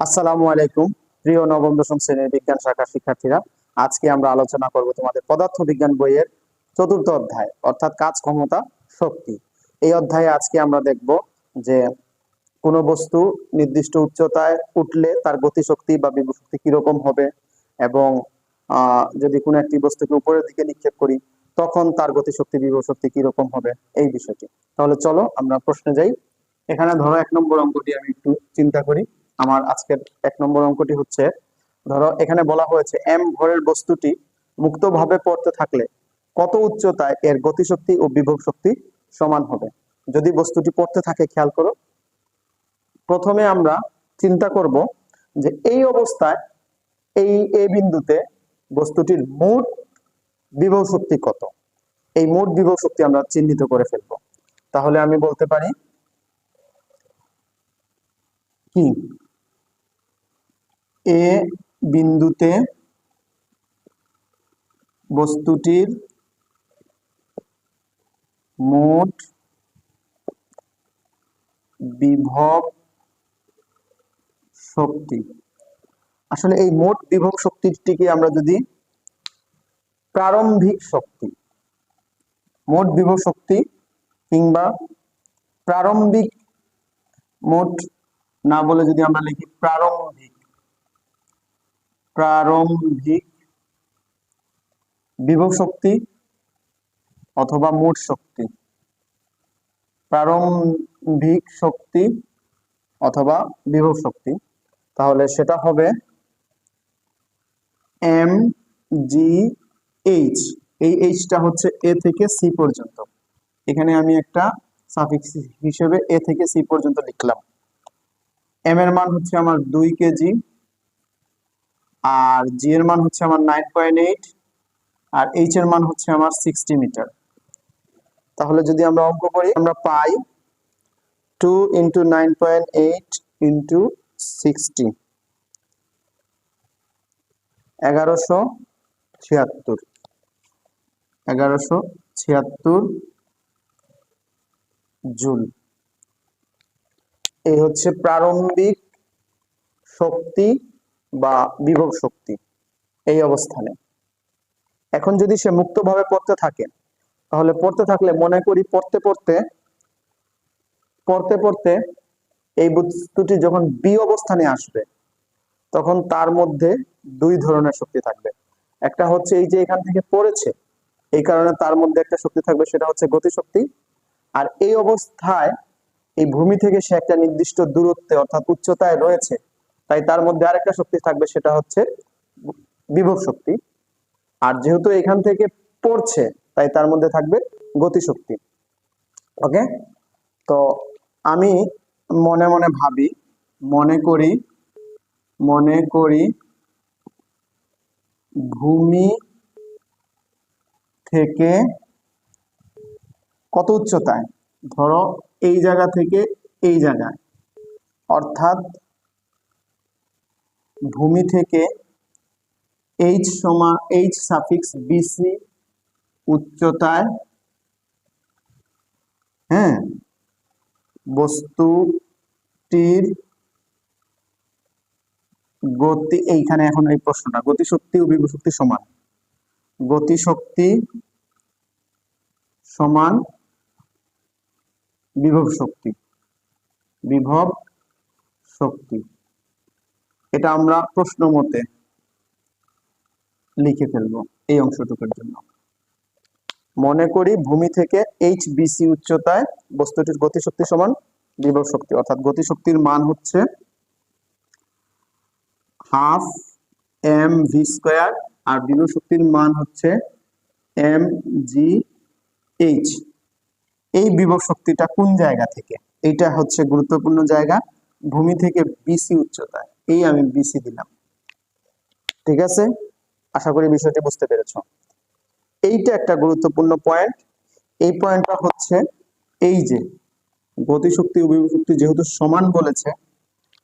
আসসালামু আলাইকুম, প্রিয় নবম, দশম শ্রেণির বিজ্ঞান শাখার শিক্ষার্থীরা। আজকে আমরা আলোচনা করব তোমাদের পদার্থ বিজ্ঞান বইয়ের চতুর্থ অধ্যায়, অর্থাৎ কাজ ক্ষমতা, শক্তি। এই অধ্যায়ে আজকে আমরা দেখব যে কোনো বস্তু নির্দিষ্ট উচ্চতায় উঠলে তার গতিশক্তি বা বিভব শক্তি কীরকম হবে এবং যদি কোনো একটি বস্তুকে উপরের দিকে নিক্ষেপ করি, তখন তার গতিশক্তি বিভব শক্তি কীরকম হবে? এই বিষয়টি। তাহলে চলো আমরা প্রশ্নে যাই। এখানে ধরো এক নম্বর অঙ্কটি আমি একটু চিন্তা করি। আমার আজকের এক নম্বর অঙ্কটি হচ্ছে, ধরো এখানে বলা হয়েছে এম ভরের বস্তুটি মুক্তভাবে পড়তে থাকলে কত উচ্চতায় এর গতিশক্তি ও বিভব শক্তি সমান হবে? যদি বস্তুটি পড়তে থাকে, খেয়াল করো। প্রথমে আমরা চিন্তা করব যে এই অবস্থায় এই এ বিন্দুতে বস্তুটির মোট বিভব শক্তি কত? এই মোট বিভব শক্তি আমরা চিহ্নিত করে ফেলব। তাহলে আমি বলতে পারি, কি? এ বিন্দুতে বস্তুটির মোট বিভব শক্তি। আসলে এই মোট বিভব শক্তিটিকে আমরা যদি প্রারম্ভিক শক্তি, মোট বিভব শক্তি কিংবা প্রারম্ভিক মোট না বলে যদি আমরা লিখি প্রারম্ভিক প্রারম্ভিক বিভব শক্তি অথবা মোট শক্তি। প্রারম্ভিক শক্তি অথবা বিভব শক্তি। তাহলে সেটা হবে এম জি এইচ। এই এইচটা হচ্ছে এ থেকে সি পর্যন্ত। এখানে আমি একটা সাফিক্স হিসেবে এ থেকে সি পর্যন্ত লিখলাম। এম এর মান হচ্ছে আমার দুই কেজি। আর জি এর মান হচ্ছে আমার নাইন পয়েন্ট এইট আর এইচ এর মান হচ্ছে আমার সিক্সটি মিটার তাহলে যদি আমরা অঙ্ক করি, আমরা পাই two into nine point eight into sixty এগারোশো ছিয়াত্তর। এগারোশো ছিয়াত্তর জুল। এই হচ্ছে প্রারম্ভিক শক্তি বা বিভব শক্তি এই অবস্থানে। এখন যদি সে মুক্তভাবে পড়তে থাকে, তাহলে পড়তে থাকলে মনে করি পড়তে পড়তে পড়তে পড়তে এই বস্তুটি যখন বি অবস্থানে আসবে, তখন তার মধ্যে দুই ধরনের শক্তি থাকবে। একটা হচ্ছে এই যে এখান থেকে পড়েছে, এই কারণে তার মধ্যে একটা শক্তি থাকবে, সেটা হচ্ছে গতিশক্তি। আর এই অবস্থায় এই ভূমি থেকে সে একটা নির্দিষ্ট দূরত্বে অর্থাৎ উচ্চতায় রয়েছে তাই তার মধ্যে আরেকটা শক্তি থাকবে, সেটা হচ্ছে বিভব শক্তি। আর যেহেতু এখান থেকে পড়ছে, তাই তার মধ্যে থাকবে গতিশক্তি। ওকে? তো আমি মনে মনে ভাবি, মনে করি মনে করি ভূমি থেকে কত উচ্চতায়? ধরো এই জায়গা থেকে এই জায়গায়। অর্থাৎ ভূমি থেকে এইচ সমা এইচ সাফিক্স বিসি উচ্চতায় হ্যাঁ বস্তুটির গতি, এইখানে এখন এই প্রশ্নটা, গতিশক্তি ও বিভব শক্তি সমান। গতিশক্তি সমান বিভব শক্তি বিভব শক্তি। এটা আমরা প্রশ্ন মতে লিখে ফেলব এই অংশটুকুর জন্য। মনে করি ভূমি থেকে এইচ বিসি উচ্চতায় বস্তুটির গতিশক্তি সমান বিভব শক্তি, অর্থাৎ গতিশক্তির মান হচ্ছে হাফ এম ভি স্কোয়ার আর বিভব শক্তির মান হচ্ছে এম জি এইচ। এই বিভব শক্তিটা কোন জায়গা থেকে? এটা হচ্ছে গুরুত্বপূর্ণ জায়গা, ভূমি থেকে বিসি উচ্চতায়। এই আমি বিসি দিলাম। ঠিক আছে? আশা করি বিষয়টি বুঝতে পেরেছ। এইটা একটা গুরুত্বপূর্ণ পয়েন্ট এই পয়েন্টটা হচ্ছে এই যে, গতিশক্তি ও বিভব যেহেতু সমান বলেছে,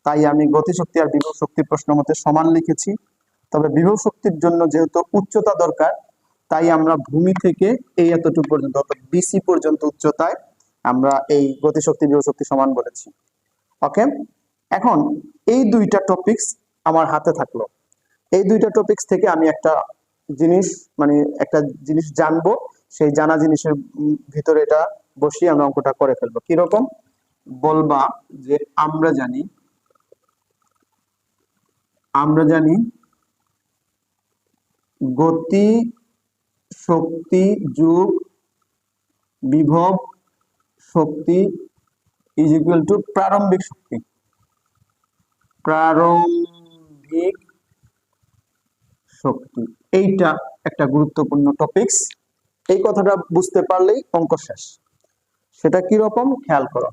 তাই আমি গতিশক্তি আর বিভব শক্তি প্রশ্ন মতে সমান লিখেছি। তবে বিভব শক্তির জন্য যেহেতু উচ্চতা দরকার, তাই আমরা ভূমি থেকে এই এতটুকু পর্যন্ত, অর্থাৎ বিসি পর্যন্ত উচ্চতায় আমরা এই গতিশক্তি, বিভব শক্তি সমান বলেছি। ওকে এখন এই দুইটা টপিকস আমার হাতে থাকল। এই দুইটা টপিকস থেকে আমি একটা জিনিস মানে একটা জিনিস জানব, সেই জানা জিনিসের ভিতরে এটা বসিয়ে আমরা অঙ্কটা করে ফেলব। কীরকম? বলবা যে আমরা জানি আমরা জানি গতি, শক্তি, যুগ, বিভব, শক্তি ইজ ইকুয়াল টু প্রারম্ভিক শক্তি। প্রারম্ভিক শক্তি। এইটা একটা গুরুত্বপূর্ণ টপিকস এই কথাটা বুঝতে পারলেই অঙ্ক শেষ। সেটা কি রকম? খেয়াল করো।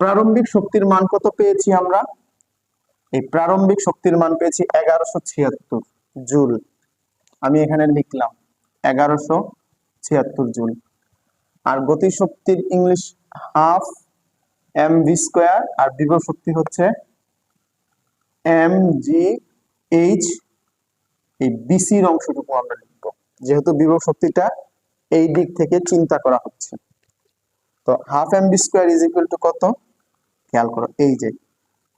প্রারম্ভিক শক্তির মান কত পেয়েছি আমরা? এই প্রারম্ভিক শক্তির মান পেয়েছি এগারোশো ছিয়াত্তর জুল। আমি এখানে লিখলাম এগারোশো ছিয়াত্তর জুল। আর গতি শক্তির English half M V square আর বিভব শক্তি হচ্ছে এম জি এইচ এই বিসির অংশটুকু আমরা লিখব। যেহেতু বিভব শক্তিটা এই দিক থেকে চিন্তা করা হচ্ছে। তো half M B square is equal to কত? খেয়াল করো, এই যে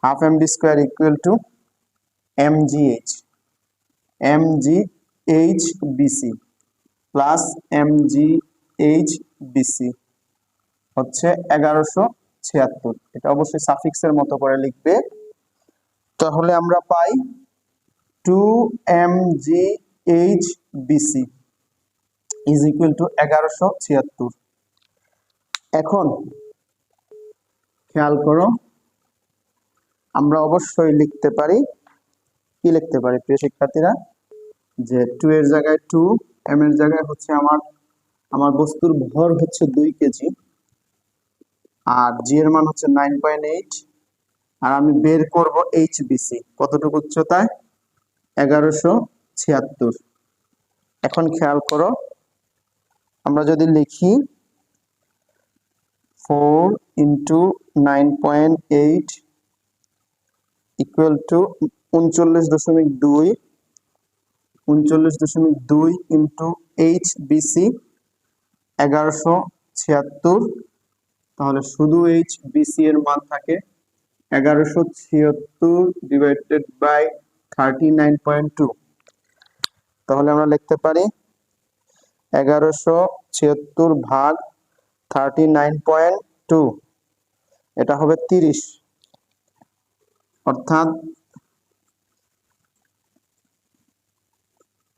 half M B square equal to M G H M G H BC plus M G H BC হচ্ছে এগারোশো ছিয়াত্তর। এটা অবশ্যই সাফিক্সের মতো করে লিখবে। তাহলে আমরা পাই two M G H BC is equal to এগারোশো ছিয়াত্তর। এখন খেয়াল করো, আমরা অবশ্যই লিখতে পারি, কি লিখতে পারি প্রিয় শিক্ষার্থীরা? যে টু এর জায়গায় টু এম এর জায়গায় হচ্ছে আমার আমার বস্তুর ভর হচ্ছে দুই কেজি। আর জি এর মান হচ্ছে নাইন পয়েন্ট এইট আর আমি বের করব এইচবিসি কতটুকু উচ্চতায় এগারোশো ছিয়াত্তর। এখন খেয়াল করো, আমরা যদি লিখি four into nine point eight equal to উনচল্লিশ দশমিক দুই, উনচল্লিশ দশমিক দুই ইন্টু এইচ বিসি এগারোশো ছিয়াত্তর। তাহলে শুধু এইচ বিসি এর মান থাকে এগারোশো ছিয়াত্তর divided by thirty nine point two তাহলে আমরা লিখতে পারি এগারোশো ছিয়াত্তর ভাগ থার্টি নাইন পয়েন্ট টু এটা হবে তিরিশ। অর্থাৎ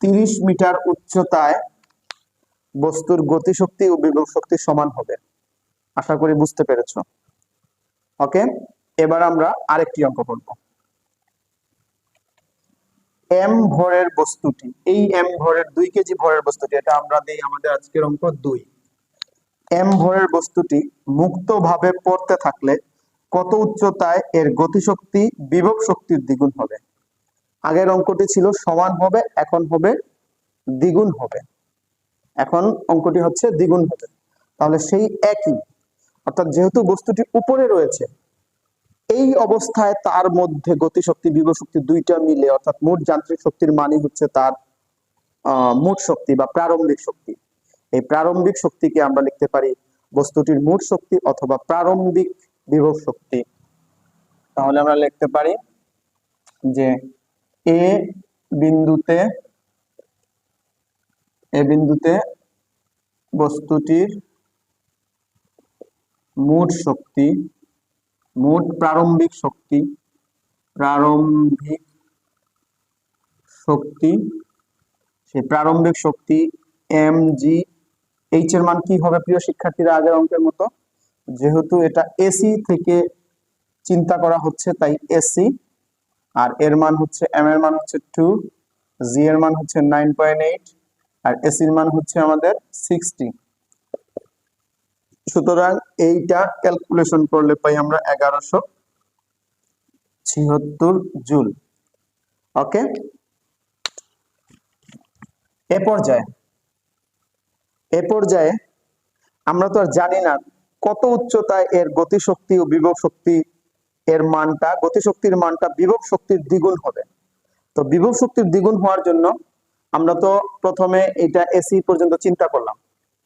তিরিশ মিটার উচ্চতায় বস্তুর গতিশক্তি ও বিভব শক্তি সমান হবে। আশা করি বুঝতে পেরেছ। ওকে এবার আমরা আরেকটি অঙ্ক করব। এম ভরের বস্তুটি। এই এম ভরের দুই কেজি ভরের বস্তুটি, এটা আমরা দিই আমাদের আজকের অঙ্ক দুই। এম ভরের বস্তুটি মুক্তভাবে পড়তে থাকলে কত উচ্চতায় এর গতিশক্তি, বিভব শক্তির দ্বিগুণ হবে? আগের অঙ্কটি ছিল সমান হবে, এখন হবে দ্বিগুণ হবে। এখন অঙ্কটি হচ্ছে দ্বিগুণ হবে। তাহলে সেই একই অর্থাৎ যেহেতু বস্তুটি উপরে রয়েছে, এই অবস্থায় তার মধ্যে গতিশক্তি বিভব শক্তি দুইটা মিলে, অর্থাৎ মোট যান্ত্রিক শক্তির মানই হচ্ছে তার মোট শক্তি বা প্রারম্ভিক শক্তি। এই প্রারম্ভিক শক্তিকে আমরা লিখতে পারি বস্তুটির মোট শক্তি অথবা প্রারম্ভিক বিভব শক্তি। তাহলে আমরা লিখতে পারি যে এ বিন্দুতে এ বিন্দুতে বস্তুটির মোট শক্তি, মোট প্রারম্ভিক শক্তি প্রারম্ভিক শক্তি, সেই প্রারম্ভিক শক্তি এম জি এইচ এর মান কি হবে প্রিয় শিক্ষার্থীরা আগের অঙ্কের মতো? যেহেতু এটা এসি থেকে চিন্তা করা হচ্ছে, তাই এসি আর এর মান হচ্ছে এম এর মান হচ্ছে টু জি এর মান হচ্ছে নাইন পয়েন্ট এইট আর এসির মান হচ্ছে আমাদের সিক্সটি সুতরাং এইটা ক্যালকুলেশন করলে পাই আমরা এগারোশো ছিহত্তর জুল। ওকে এ পর্যায়ে এ পর্যায়ে আমরা তো আর জানি না কত উচ্চতায় এর গতিশক্তি ও বিভব শক্তি এর মানটা, গতিশক্তির মানটা বিভব শক্তির দ্বিগুণ হবে। তো বিভব শক্তির দ্বিগুণ হওয়ার জন্য আমরা তো প্রথমে এটা এসি পর্যন্ত চিন্তা করলাম।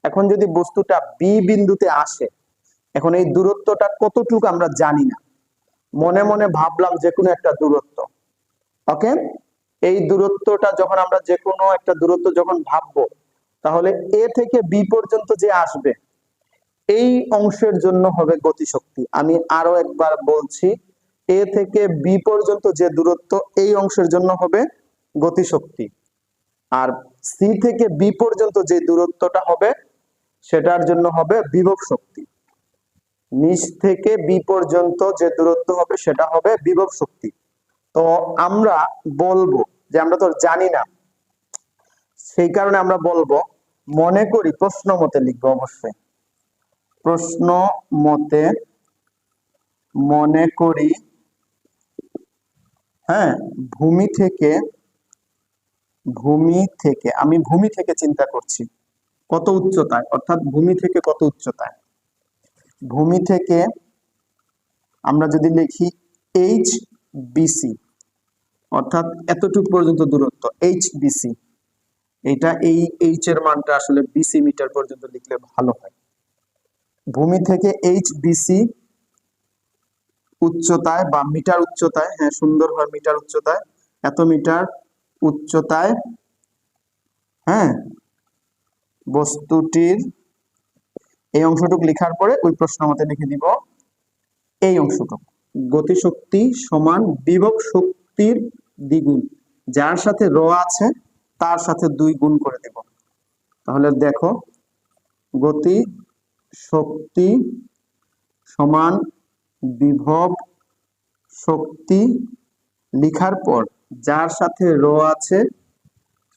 এখন যদি বস্তুটা বি বিন্দুতে আসে, এখন এই দূরত্বটা কতটুকু আমরা জানি না। মনে মনে ভাবলাম যে কোনো একটা দূরত্ব, ওকে? এই দূরত্বটা যখন আমরা যে কোনো একটা দূরত্ব যখন ভাববো, তাহলে এ থেকে বি পর্যন্ত যে আসবে, এই অংশের জন্য হবে গতিশক্তি। আমি আরও একবার বলছি এ থেকে বি পর্যন্ত যে দূরত্ব, এই অংশের জন্য হবে গতিশক্তি। আর সি থেকে বি পর্যন্ত যে দূরত্বটা হবে সেটার জন্য হবে বিভব শক্তি। নিচ থেকে বি পর্যন্ত যে দূরত্ব হবে সেটা হবে বিভব শক্তি। তো আমরা বলব যে আমরা তো জানি না, সেই কারণে আমরা বলব, মনে করি প্রশ্ন মতে লিখব অবশ্যই। প্রশ্ন মতে মনে করি হ্যাঁ ভূমি থেকে ভূমি থেকে, আমি ভূমি থেকে চিন্তা করছি। কত উচ্চতায়? অর্থাৎ ভূমি থেকে কত উচ্চতায়? ভূমি থেকে আমরা যদি লিখি এইচ বিসি অর্থাৎ এতটুকু পর্যন্ত দূরত্ব এইচ বিসি এটা এই এইচ এর মানটা আসলে বিসি মিটার পর্যন্ত লিখলে ভালো হয়। ভূমি থেকে এইচ বিসি উচ্চতায় বা মিটার উচ্চতায় হ্যাঁ সুন্দর হয় মিটার উচ্চতায়, এত মিটার উচ্চতায় হ্যাঁ বস্তুটির এই অংশটুকু লেখার পরে ওই প্রশ্ন মতে লিখে দিব এই অংশটুকু। গতিশক্তি সমান বিভব শক্তির দ্বিগুণ। যার সাথে র আছে, তার সাথে দুই গুণ করে দেব। তাহলে দেখো গতি শক্তি সমান বিভব শক্তি লিখার পর যার সাথে র আছে,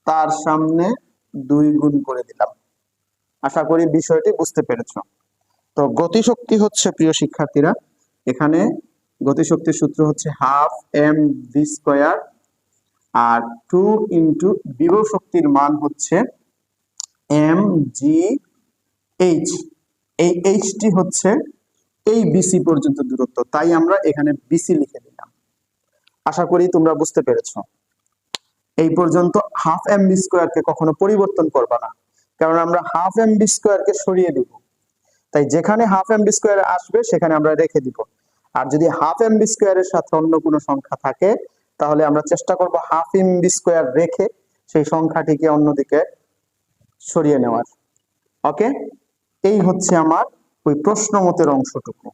তার সামনে দুই গুণ করে দিলাম। আশা করি বিষয়টি বুঝতে পেরেছ। তো গতিশক্তি হচ্ছে, প্রিয় শিক্ষার্থীরা, এখানে গতিশক্তির সূত্র হচ্ছে হাফ এম ভি স্কোয়ার, আর টু ইন্টু বিভব শক্তির মান হচ্ছে এম জি এইচ। এই এইচটি হচ্ছে এই বিসি পর্যন্ত দূরত্ব, তাই আমরা এখানে বিসি লিখে দিলাম। আশা করি তোমরা বুঝতে পেরেছ। এই পর্যন্ত হাফ এম বি স্কোয়ারকে কখনো পরিবর্তন করবা না। কারণ আমরা হাফ এম বি স্কোয়ারকে সরিয়ে দিব। তাই যেখানে হাফ এম বি স্কোয়ার আসবে, সেখানে আমরা রেখে দিব। আর যদি হাফ এম বি স্কোয়ারের সাথে অন্য কোনো সংখ্যা থাকে, তাহলে আমরা চেষ্টা করব হাফ এম বি স্কোয়ার রেখে সেই সংখ্যাটিকে অন্যদিকে সরিয়ে নেওয়ার। ওকে এই হচ্ছে আমার ওই প্রশ্ন মতের অংশটুকু।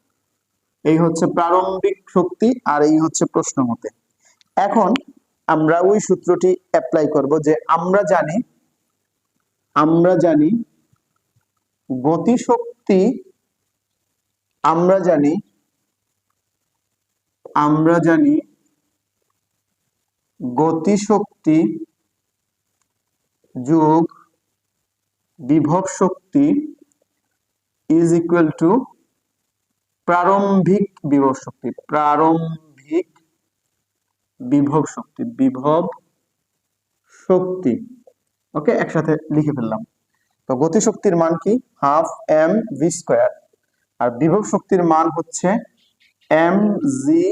এই হচ্ছে প্রারম্ভিক শক্তি আর এই হচ্ছে প্রশ্ন মতে এখন আমরা ওই সূত্রটি অ্যাপ্লাই করব যে আমরা জানি আমরা জানি, গতিশক্তি আমরা জানি আমরা জানি, গতিশক্তি যোগ বিভব শক্তি ইজ ইকুয়াল টু প্রারম্ভিক বিভব শক্তি, প্রারম্ভিক বিভব শক্তি বিভব শক্তি। ওকে, একসাথে লিখে ফেললাম। তো গতিশক্তির মান কি? Half M V square. আর বিভব শক্তির মান হচ্ছে এম জি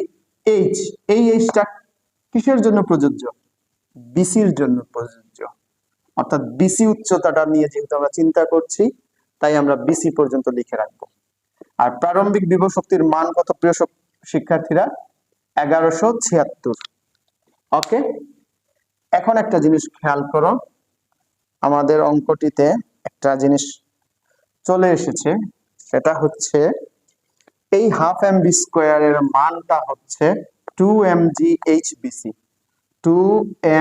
এইচ। এই এইচটা কিসের জন্য প্রযোজ্য? বিসির জন্য প্রযোজ্য। অর্থাৎ বিসি উচ্চতাটা নিয়ে যেহেতু আমরা চিন্তা করছি, তাই আমরা বিসি পর্যন্ত লিখে রাখব। আর প্রারম্ভিক বিভব শক্তির মান কত প্রিয় শিক্ষার্থীরা? এগারোশো ছিয়াত্তর। ওকে, এখন একটা জিনিস খেয়াল করো। আমাদের অঙ্কটিতে একটা জিনিস চলে এসেছে, সেটা হচ্ছে এই হাফ এম বি স্কোয়ারের মানটা হচ্ছে two M G H BC two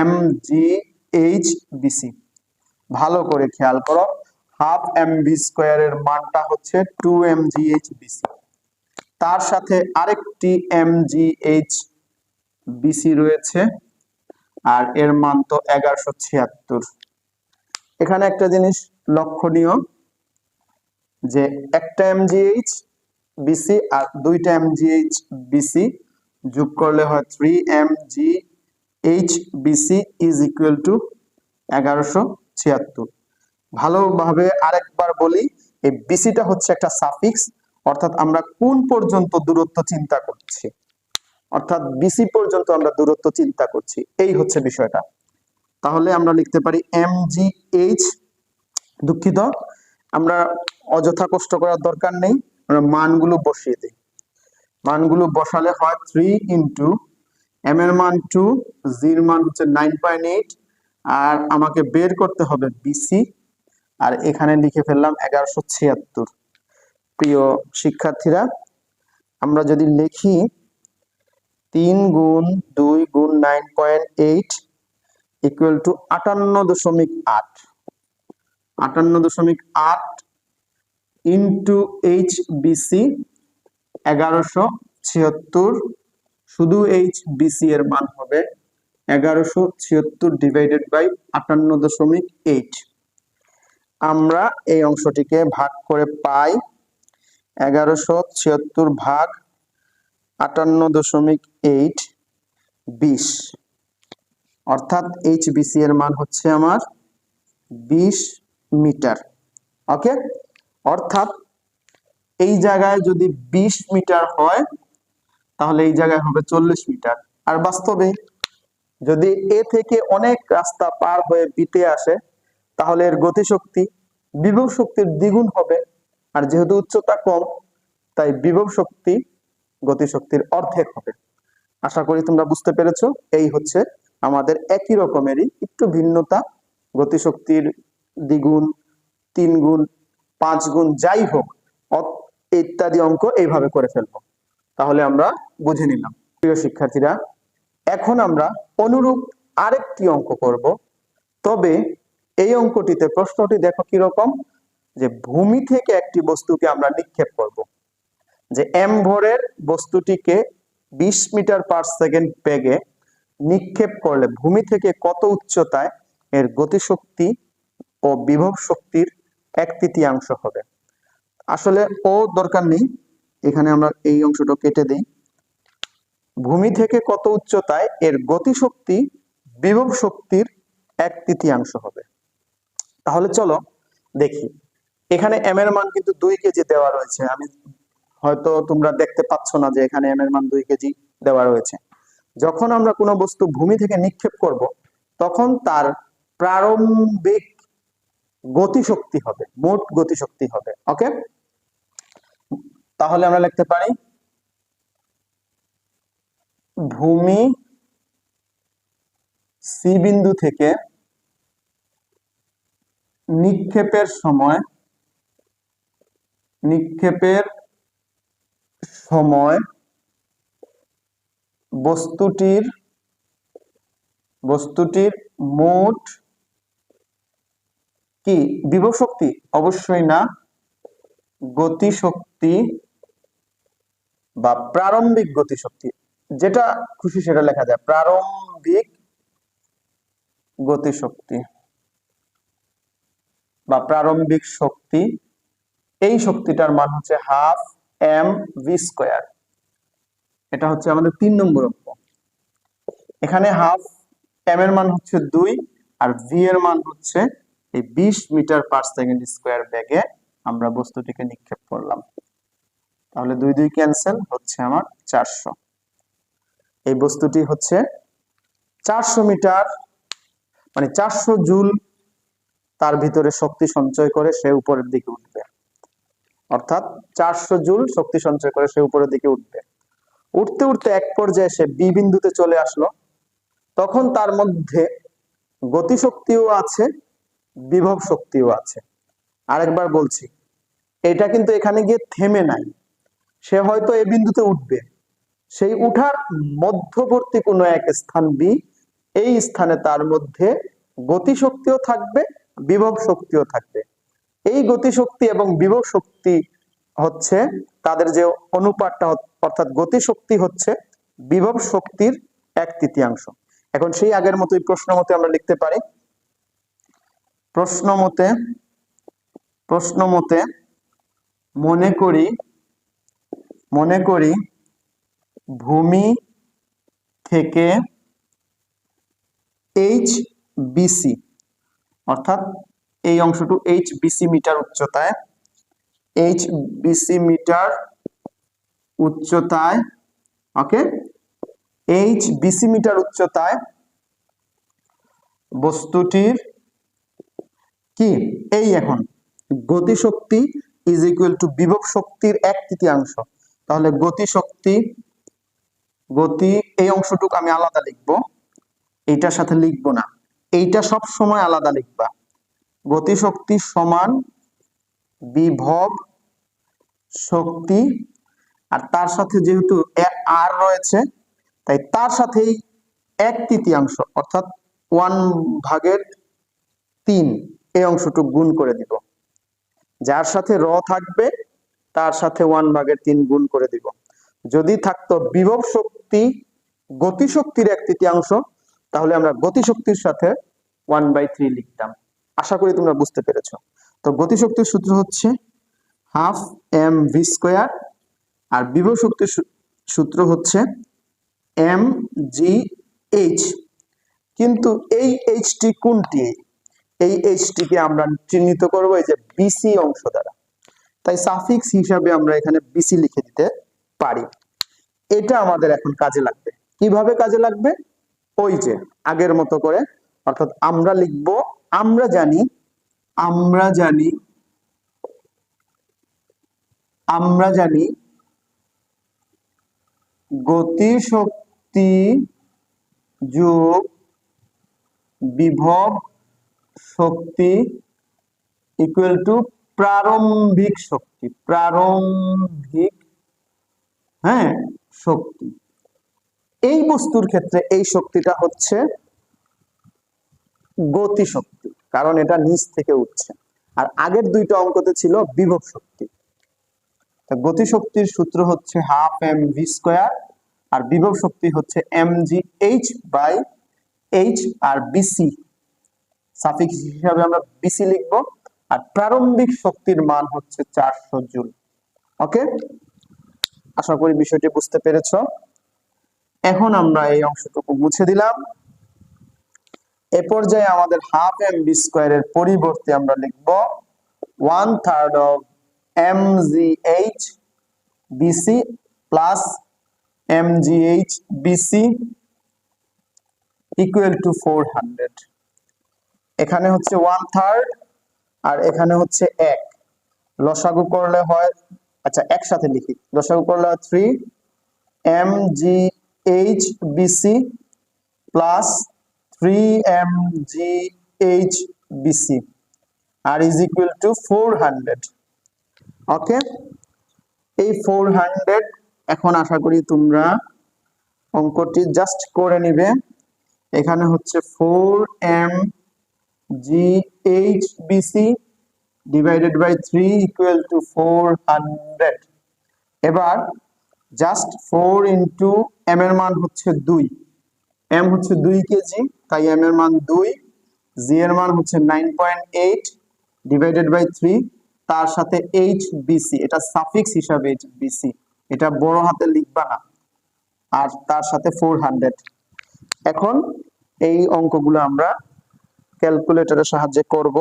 M G H BC ভালো করে খেয়াল করো হাফ এম বি স্কোয়ারের মানটা হচ্ছে two M G H BC তার সাথে আরেকটি এম জি এইচ বিসি রয়েছে, আর এর মান তো এগারোশো ছিয়াত্তর। এখানে একটা জিনিস লক্ষণীয় যে একটা এমজিএইচ বিসি আর দুইটা এমজিএইচ বিসি যোগ করলে হয় three M G H BC is equal to এগারোশো ছিয়াত্তর। ভালোভাবে আরেকবার বলি, এই বিসিটা হচ্ছে একটা সাফিক্স, অর্থাৎ আমরা কোন পর্যন্ত দূরত্ব চিন্তা করছি? অর্থাৎ বিসি পর্যন্ত আমরা দূরত্ব চিন্তা করছি। এই হচ্ছে বিষয়টা। তাহলে আমরা লিখতে পারি এম জি এইচ দুঃখিত। আমরা অযথা কষ্ট করার দরকার নেই, আমরা মানগুলো বসিয়ে দিই। মানগুলো বসালে হয় থ্রি ইন্টু এম এর মান টু জির মান হচ্ছে নাইন পয়েন্ট এইট আর আমাকে বের করতে হবে বিসি আর এখানে লিখে ফেললাম এগারোশো ছিয়াত্তর। প্রিয় শিক্ষার্থীরা, আমরা যদি লিখি তিন গুণ দুই গুণ nine point eight equal to আটান্ন দশমিক আট। আটান্ন দশমিক আট ইন্টু এইচ বিসি এগারোশো ছিয়াত্তর। শুধু এইচ বিসি এর মান হবে এগারোশো ছিয়াত্তর ডিভাইডেড বাই আটান্ন দশমিক এইট আমরা এই অংশটিকে ভাগ করে পাই এগারোশো ছিয়াত্তর ভাগ আটান্ন দশমিক এইট বিশ। অর্থাৎ এইচ বিসি এর মান হচ্ছে আমার বিশ মিটার। ওকে অর্থাৎ এই জায়গায় যদি বিশ মিটার হয়, তাহলে এই জায়গায় হবে চল্লিশ মিটার। আর বাস্তবে যদি এ থেকে অনেক রাস্তা পার হয়ে বিতে আসে, তাহলে এর গতিশক্তি বিভব শক্তির দ্বিগুণ হবে। আর যেহেতু উচ্চতা কম, তাই বিভব শক্তি গতিশক্তির অর্ধেক হবে। আশা করি তোমরা বুঝতে পেরেছ, এই হচ্ছে আমাদের একই রকমেরই একটু ভিন্নতা, গতিশক্তির দ্বিগুণ তিন গুণ পাঁচ গুণ যাই হোক ইত্যাদি অঙ্ক এইভাবে করে ফেলব। তাহলে আমরা বুঝে নিলাম। প্রিয় শিক্ষার্থীরা, এখন আমরা অনুরূপ আরেকটি অঙ্ক করব। তবে এই অঙ্কটিতে প্রশ্নটি দেখো কীরকম, যে ভূমি থেকে একটি বস্তুকে আমরা নিক্ষেপ করব। যে এম ভরের বস্তুটিকে বিশ মিটার পার সেকেন্ড বেগে নিক্ষেপ করলে, ভূমি থেকে কত উচ্চতায় এর গতিশক্তি ও বিভব শক্তির এক তৃতীয়াংশ হবে। আসলে ও দরকার নেই, এখানে আমরা এই অংশটা কেটে দিই। ভূমি থেকে কত উচ্চতায় এর গতিশক্তি, বিভব শক্তির এক তৃতীয়াংশ হবে। তাহলে চলো দেখি। এখানে এম এর মান কিন্তু দুই কেজি দেওয়া রয়েছে। আমি হয়তো তোমরা দেখতে পাচ্ছ না যে এখানে এম এর মান দুই কেজি দেওয়া রয়েছে। যখন আমরা কোনো বস্তু ভূমি থেকে নিক্ষেপ করব, তখন তার প্রারম্ভিক গতিশক্তি হবে, মোট গতিশক্তি হবে, ওকে? তাহলে আমরা লিখতে পারি, ভূমি সি বিন্দু থেকে নিক্ষেপের সময় নিক্ষেপের সময় বস্তুটির বস্তুটির মোট কি? বিভব শক্তি? অবশ্যই না। গতিশক্তি বা প্রারম্ভিক গতিশক্তি যেটা খুশি সেটা লেখা যায়। প্রারম্ভিক গতিশক্তি বা প্রারম্ভিক শক্তি। এই শক্তিটার মান হচ্ছে হাফ এম ভি স্কোয়ার। এটা হচ্ছে আমাদের তিন নম্বর অঙ্ক। এখানে হাফ এম এর মান হচ্ছে দুই আর ভি এর মান হচ্ছে এই বিশ মিটার পার সেকেন্ড স্কোয়ার ব্যাগে আমরা বস্তুটিকে নিক্ষেপ করলাম। তাহলে দুই দুই ক্যান্সেল হচ্ছে আমার চারশো। এই বস্তুটি হচ্ছে চারশো মিটার মানে চারশো জুল তার ভিতরে শক্তি সঞ্চয় করে সে উপরের দিকে উঠবে। অর্থাৎ চারশো জুল শক্তি সঞ্চয় করে সে উপরের দিকে উঠবে। উঠতে উঠতে এক পর্যায়ে সে বি বিন্দুতে চলে আসলো। তখন তার মধ্যে গতিশক্তিও আছে, বিভব শক্তিও আছে। আরেকবার বলছি, এটা কিন্তু এখানে গিয়ে থেমে নাই। সে হয়তো এ বিন্দুতে উঠবে। সেই উঠার মধ্যবর্তী কোনো এক স্থান বি, এই স্থানে তার মধ্যে গতিশক্তিও থাকবে, বিভব শক্তিও থাকবে। এই গতিশক্তি এবং বিভব শক্তি হচ্ছে তাদের যে অনুপাতটা অর্থাৎ গতিশক্তি হচ্ছে বিভব শক্তির এক তৃতীয়াংশ। এখন সেই আগের মতোই প্রশ্ন মতে আমরা লিখতে পারি। প্রশ্ন মতে প্রশ্ন মতে মনে করি মনে করি ভূমি থেকে এইচ বিসি অর্থাৎ এই অংশটু এইচ বিসি মিটার উচ্চতায় এইচ মিটার উচ্চতায়, ওকে? এইচ মিটার উচ্চতায় বস্তুটির কি? এই এখন। গতিশক্তি ইজ ইকুয়াল টু বিভব শক্তির এক তৃতীয়াংশ। তাহলে গতি শক্তি গতি, এই অংশটুকু আমি আলাদা লিখব। এইটার সাথে লিখব না। এইটা সব সময় আলাদা লিখবা। গতি শক্তি সমান বিভব শক্তি, আর তার সাথে যেহেতু আর রয়েছে, তাই তার সাথেই এক তৃতীয়াংশ, অর্থাৎ ওয়ান ভাগের তিন, এই অংশটুক গুণ করে দিব। যার সাথে র থাকবে, তার সাথে ওয়ান ভাগের তিন গুণ করে দিব। যদি থাকতো বিভব শক্তি, গতিশক্তির এক তৃতীয়াংশ, তাহলে আমরা গতিশক্তির সাথে ওয়ান বাই থ্রি লিখতাম। আশা করি তোমরা বুঝতে পেরেছ। তো গতি শক্তির সূত্র হচ্ছে হাফ এম ভি স্কোয়ার, আর বিভব শক্তির সূত্র হচ্ছে এম জি এইচ। কিন্তু এই এইচটি কোনটি? এই এইচটিকে আমরা চিহ্নিত করব এই যে বিসি অংশ দ্বারা। তাই সাফিক্স হিসাবে আমরা এখানে বিসি লিখে দিতে পারি। এটা আমাদের এখন কাজে লাগবে। কীভাবে কাজে লাগবে? ওই যে আগের মতো করে, অর্থাৎ আমরা লিখব, আমরা জানি আমরা জানি আমরা জানি গতি শক্তি যোগ বিভব শক্তি ইকুয়াল টু প্রারম্ভিক শক্তি, প্রারম্ভিক হ্যাঁ শক্তি। এই বস্তুর ক্ষেত্রে এই শক্তিটা হচ্ছে গতি শক্তি কারণ এটা নিচ থেকে উঠছে। আর আগের দুইটা অঙ্কতে ছিল বিভব শক্তি। গতি শক্তির সূত্র হচ্ছে হাফ এম ভি স্কোয়ার, আর বিভব শক্তি হচ্ছে M G H by H R BC suffix হিসাবে আমরা বিসি লিখব, আর প্রারম্ভিক শক্তির মান হচ্ছে চারশো জুল। ওকে? আশা করি বিষয়টি বুঝতে পেরেছ। এখন আমরা এই অংশটুকু মুছে দিলাম। এ পর্যায়ে আমাদের হাফ এম বি স্কোয়ারের পরিবর্তে আমরা লিখব one third of M G H BC plus M G H BC equal to four hundred এখানে হচ্ছে ওয়ান থার্ড আর এখানে হচ্ছে এক। লসাগু করলে হয় আচ্ছা একসাথে লিখি। লসাগু করলে হয় three M G H BC plus three M G H BC R is equal to four hundred okay এই ফোর হান্ড্রেড এখন আশা করি তোমরা অঙ্কটি জাস্ট করে নিবে। এখানে হচ্ছে four M G H BC divided by three equal to four hundred এবার জাস্ট ফোর ইন্টু এম এর মান হচ্ছে দুই। এম হচ্ছে দুই কেজি, তাই এম এর মান দুই জি এর মান হচ্ছে nine point eight divided by three তার সাথে এইচ বিসি এটা সাফিক্স হিসাবে এইচ বিসি এটা বড় হাতে লিখবা না, আর তার সাথে ফোর হান্ড্রেড এখন এই অঙ্কগুলো আমরা ক্যালকুলেটরের সাহায্যে করব,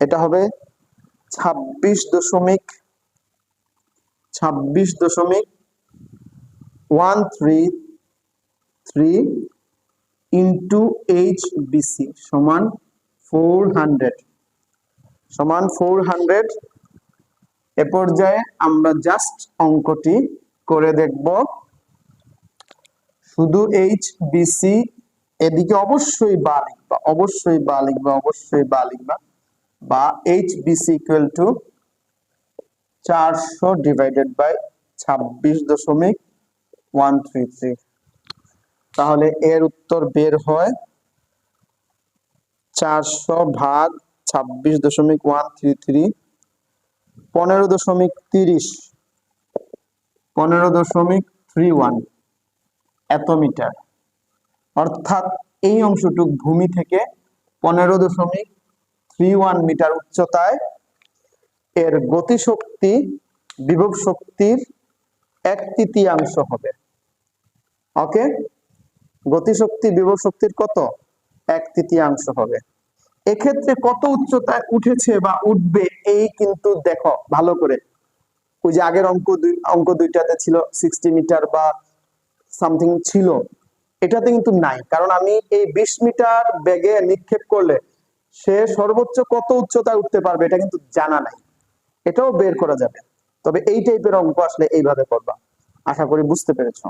এটা হবে ছাব্বিশ দশমিক ছাব্বিশ দশমিক one three three into H সমান ফোর হান্ড্রেড সমান ফোর হান্ড্রেড এ পর্যায়ে আমরা জাস্ট অঙ্কটি করে দেখব। শুধু এইচ বিসি এদিকে অবশ্যই বা লিখবা, অবশ্যই বা লিখবা, অবশ্যই বা লিখবা, বা এইচ বিসি ইকুয়াল টু চারশো ডিভাইডেড বাই ছাব্বিশ দশমিক ওয়ান থ্রি থ্রি তাহলে এর উত্তর বের হয় চারশো ভাগ ছাব্বিশ দশমিক ওয়ান থ্রি থ্রি, পনেরো দশমিক তিরিশ, পনেরো দশমিক থ্রি ওয়ান এত মিটার। অর্থাৎ এই অংশটুক ভূমি থেকে পনেরো দশমিক থ্রি ওয়ান মিটার উচ্চতায় এর গতিশক্তি, বিভব শক্তির এক তৃতীয়াংশ হবে। ওকে? গতিশক্তি বিভব শক্তির কত? এক তৃতীয়াংশ হবে। এক্ষেত্রে কত উচ্চতায় উঠেছে বা উঠবে, এই কিন্তু দেখো, ভালো করে। ওই যে আগের অঙ্ক দুই, অঙ্ক দুইটাতে ছিল সিক্সটি মিটার বা সামথিং ছিল। এটাতে কিন্তু নাই, কারণ আমি এই বিশ মিটার বেগে নিক্ষেপ করলে সে সর্বোচ্চ কত উচ্চতায় উঠতে পারবে এটা কিন্তু জানা নাই। এটাও বের করা যাবে। তবে এই টাইপের অঙ্ক আসলে এইভাবে করবা। আশা করি বুঝতে পেরেছ।